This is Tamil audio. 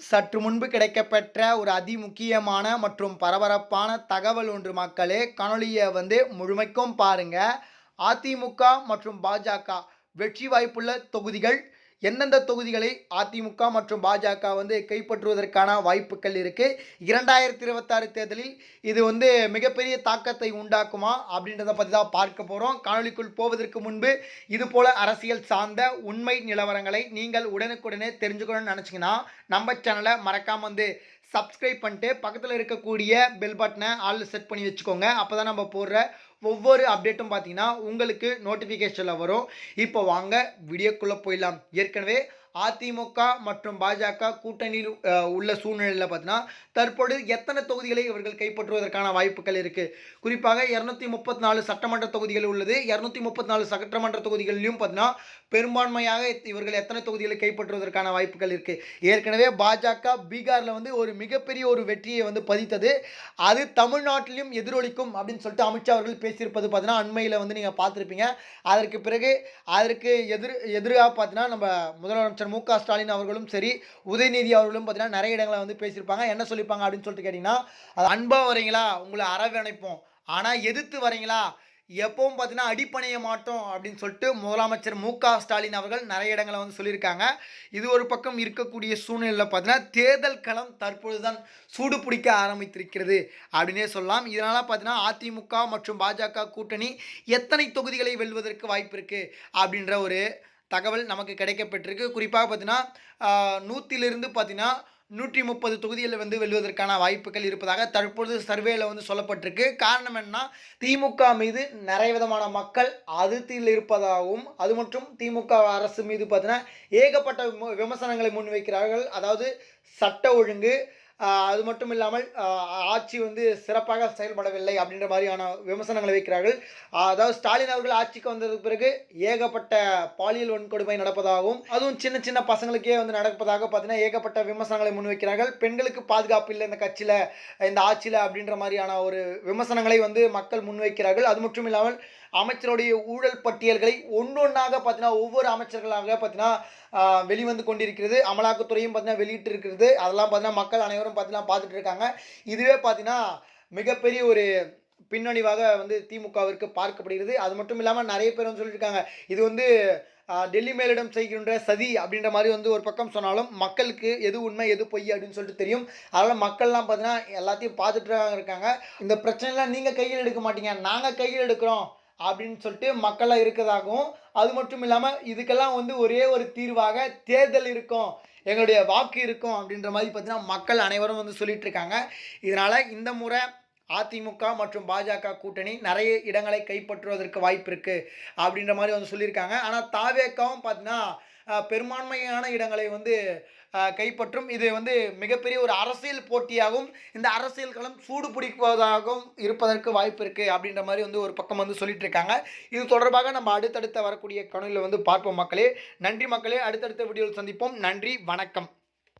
சற்று முன்பு கிடைக்கப்பெற்ற ஒரு அதிமுக்கியமான மற்றும் பரபரப்பான தகவல் ஒன்று மக்களே காணொலியை வந்து முழுமைக்கும் பாருங்க. அதிமுக மற்றும் பாஜக வெற்றி வாய்ப்புள்ள தொகுதிகள் எந்தெந்த தொகுதிகளை அதிமுக மற்றும் பாஜக வந்து கைப்பற்றுவதற்கான வாய்ப்புகள் இருக்குது இரண்டாயிரத்தி இருபத்தாறு தேர்தலில் இது வந்து மிகப்பெரிய தாக்கத்தை உண்டாக்குமா? அப்படின்றத பற்றி தான் பார்க்க போகிறோம் காணொளிக்குள் போவதற்கு முன்பு இது போல அரசியல் சார்ந்த உண்மை நிலவரங்களை நீங்கள் உடனுக்குடனே தெரிஞ்சுக்கணும்னு நினச்சிங்கன்னா நம்ம சேனலை மறக்காமல் வந்து சப்ஸ்கிரைப் பண்ணிட்டு பக்கத்தில் இருக்கக்கூடிய பெல் பட்டனை ஆல் செட் பண்ணி வச்சுக்கோங்க. அப்போ தான் நம்ம போடுற ஒவ்வொரு அப்டேட்டும் பார்த்தீங்கன்னா உங்களுக்கு நோட்டிஃபிகேஷனில் வரும். இப்போ வாங்க வீடியோக்குள்ளே போயிடலாம். ஏற்கனவே அதிமுக மற்றும் பாஜக கூட்டணியில் உள்ள சூழ்நிலையில் பார்த்தீங்கன்னா தற்பொழுது எத்தனை தொகுதிகளை இவர்கள் கைப்பற்றுவதற்கான வாய்ப்புகள் இருக்குது குறிப்பாக இரநூத்தி முப்பத்தி நாலு சட்டமன்ற தொகுதிகள் உள்ளது. இரநூத்தி முப்பத்தி நாலு சட்டமன்ற தொகுதிகளிலும் பார்த்தீங்கன்னா பெரும்பான்மையாக இவர்கள் எத்தனை தொகுதிகளை கைப்பற்றுவதற்கான வாய்ப்புகள் இருக்குது ஏற்கனவே பாஜக பீகாரில் வந்து ஒரு மிகப்பெரிய ஒரு வெற்றியை வந்து பதித்தது. அது தமிழ்நாட்டிலும் எதிரொலிக்கும் அப்படின்னு சொல்லிட்டு அமித்ஷா அவர்கள் பேசியிருப்பது பார்த்தீங்கன்னா அண்மையில் வந்து நீங்கள் பார்த்துருப்பீங்க. அதற்கு பிறகு அதற்கு எதிர் எதிராக பார்த்தீங்கன்னா நம்ம முதலமைச்சர் மு ஸ்டாலின் அவர்களும் சரி உதயநிதி அவர்களும் பார்த்தீங்கன்னா நிறைய இடங்களை வந்து பேசியிருப்பாங்க. என்ன சொல்லியிருப்பாங்க அப்படின்னு சொல்லிட்டு கேட்டிங்கன்னா அது அன்பாக வரீங்களா? உங்களை அரவணைப்போம் ஆனால் எதிர்த்து வரீங்களா? எப்பவும் பார்த்தீங்கன்னா அடிப்பணைய மாட்டோம் அப்படின்னு சொல்லிட்டு முதலமைச்சர் மு ஸ்டாலின் அவர்கள் நிறைய இடங்களை வந்து சொல்லியிருக்காங்க. இது ஒரு பக்கம் இருக்கக்கூடிய சூழ்நிலையில் பார்த்தீங்கன்னா தேர்தல் களம் தற்பொழுதுதான் சூடு பிடிக்க ஆரம்பித்திருக்கிறது அப்படின்னே சொல்லலாம். இதனால் பார்த்தீங்கன்னா அதிமுக மற்றும் பாஜக கூட்டணி எத்தனை தொகுதிகளை வெல்வதற்கு வாய்ப்பு இருக்குது அப்படின்ற ஒரு தகவல் நமக்கு கிடைக்கப்பட்டிருக்கு. குறிப்பாக பார்த்தீங்கன்னா நூற்றிலிருந்து பார்த்தீங்கன்னா நூற்றி முப்பது தொகுதிகளில் வந்து வெல்வதற்கான வாய்ப்புகள் இருப்பதாக தற்பொழுது சர்வேல வந்து சொல்லப்பட்டிருக்கு. காரணம் என்னன்னா திமுக மீது நிறைய விதமான மக்கள் அதிருப்தியில் இருப்பதாகவும் அது மற்றும் திமுக அரசு மீது பார்த்தீங்கன்னா ஏகப்பட்ட விமர்சனங்களை முன்வைக்கிறார்கள். அதாவது சட்ட ஒழுங்கு அது மட்டும் இல்லாமல் ஆட்சி வந்து சிறப்பாக செயல்படவில்லை அப்படின்ற மாதிரியான விமர்சனங்களை வைக்கிறார்கள். அதாவது ஸ்டாலின் அவர்கள் ஆட்சிக்கு வந்ததுக்கு பிறகு ஏகப்பட்ட பாலியல் வன்கொடுமை நடப்பதாகவும் அதுவும் சின்ன சின்ன பசங்களுக்கே வந்து நடப்பதாக பார்த்தீங்கன்னா ஏகப்பட்ட விமர்சனங்களை முன்வைக்கிறார்கள் பெண்களுக்கு பாதுகாப்பு இல்லை இந்த கட்சியில் இந்த ஆட்சியில் அப்படின்ற மாதிரியான ஒரு விமர்சனங்களை வந்து மக்கள் முன்வைக்கிறார்கள் அது மட்டும் இல்லாமல் அமைச்சருடைய ஊழல் பட்டியல்களை ஒன்றொன்றாக பார்த்தீங்கன்னா ஒவ்வொரு அமைச்சர்களாக பார்த்தீங்கன்னா வெளிவந்து கொண்டிருக்கிறது. அமலாக்கத்துறையும் பார்த்தீங்கன்னா வெளியிட்டு இருக்கிறது அதெல்லாம் பார்த்தீங்கன்னா மக்கள் அனைவரும் பார்த்தீங்கன்னா பார்த்துட்டு இருக்காங்க இதுவே பார்த்தீங்கன்னா மிகப்பெரிய ஒரு பின்னணிவாக வந்து திமுகவிற்கு பார்க்கப்படுகிறது. அது மட்டும் இல்லாமல் நிறைய பேர் வந்து சொல்லியிருக்காங்க இது வந்து டெல்லி மேலிடம் செய்கின்ற சதி அப்படின்ற மாதிரி வந்து ஒரு பக்கம் சொன்னாலும் மக்களுக்கு எது உண்மை எது பொய் அப்படின்னு சொல்லிட்டு தெரியும். அதனால் மக்கள்லாம் பார்த்தீங்கன்னா எல்லாத்தையும் பார்த்துட்டு இருக்காங்க. இந்த பிரச்சனைலாம் நீங்கள் கையில் எடுக்க மாட்டீங்க. நாங்கள் கையில் எடுக்கிறோம். அப்படின்னு சொல்லிட்டு மக்களாக இருக்கிறதாகவும் அது மட்டும் இல்லாமல் இதுக்கெல்லாம் வந்து ஒரே ஒரு தீர்வாக தேர்தல் இருக்கும் எங்களுடைய வாக்கு இருக்கும் அப்படின்ற மாதிரி பார்த்தீங்கன்னா மக்கள் அனைவரும் வந்து சொல்லிட்டு இருக்காங்க. இதனால் இந்த முறை அதிமுக மற்றும் பாஜக கூட்டணி நிறைய இடங்களை கைப்பற்றுவதற்கு வாய்ப்பு இருக்குது அப்படின்ற மாதிரி வந்து சொல்லியிருக்காங்க. ஆனால் தாவேக்காவும் பார்த்தீங்கன்னா பெரும்பான்மையான இடங்களை வந்து கைப்பற்றும். இது வந்து மிகப்பெரிய ஒரு அரசியல் போட்டியாகவும் இந்த அரசியல் களம் சூடு பிடிப்பதாகவும் இருப்பதற்கு வாய்ப்பு இருக்குது அப்படின்ற மாதிரி வந்து ஒரு பக்கம் வந்து சொல்லிட்டு இருக்காங்க இது தொடர்பாக நம்ம அடுத்தடுத்த வரக்கூடிய கணொலியில் வந்து பார்ப்போம் மக்களே. நன்றி மக்களே. அடுத்தடுத்த வீடியோவில் சந்திப்போம். நன்றி. வணக்கம்.